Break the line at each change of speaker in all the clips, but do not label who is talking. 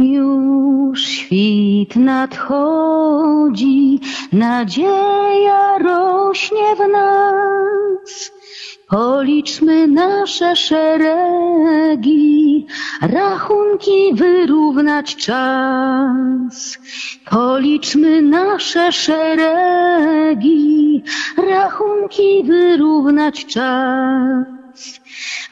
Już świt nadchodzi, nadzieja rośnie w nas. Policzmy nasze szeregi, rachunki wyrównać czas. Policzmy nasze szeregi, rachunki wyrównać czas.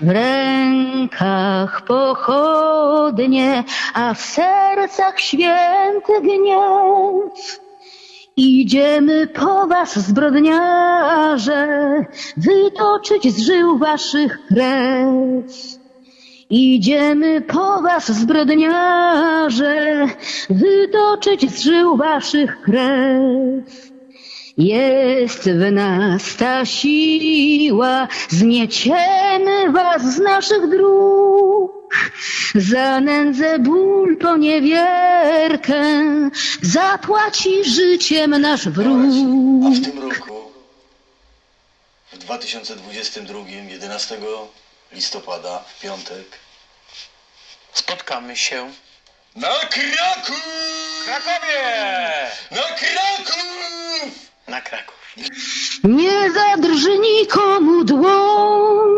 W rękach pochodnie, a w sercach święty gniew. Idziemy po was, zbrodniarze, wytoczyć z żył waszych krew. Idziemy po was, zbrodniarze, wytoczyć z żył waszych krew. Jest w nas ta siła, zmieciemy was z naszych dróg. Za nędzę, ból, poniewierkę zapłaci życiem nasz
A
wróg.
w tym roku, w 2022, 11 listopada, w piątek,
Spotkamy się
na Kraków!
w Krakowie!
Na Kraków!
Nie zadrży nikomu dłoń,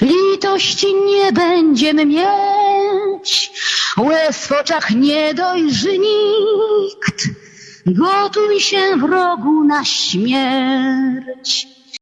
litości nie będziemy mieć, łez w oczach nie dojrzy nikt, gotuj się wrogu na śmierć.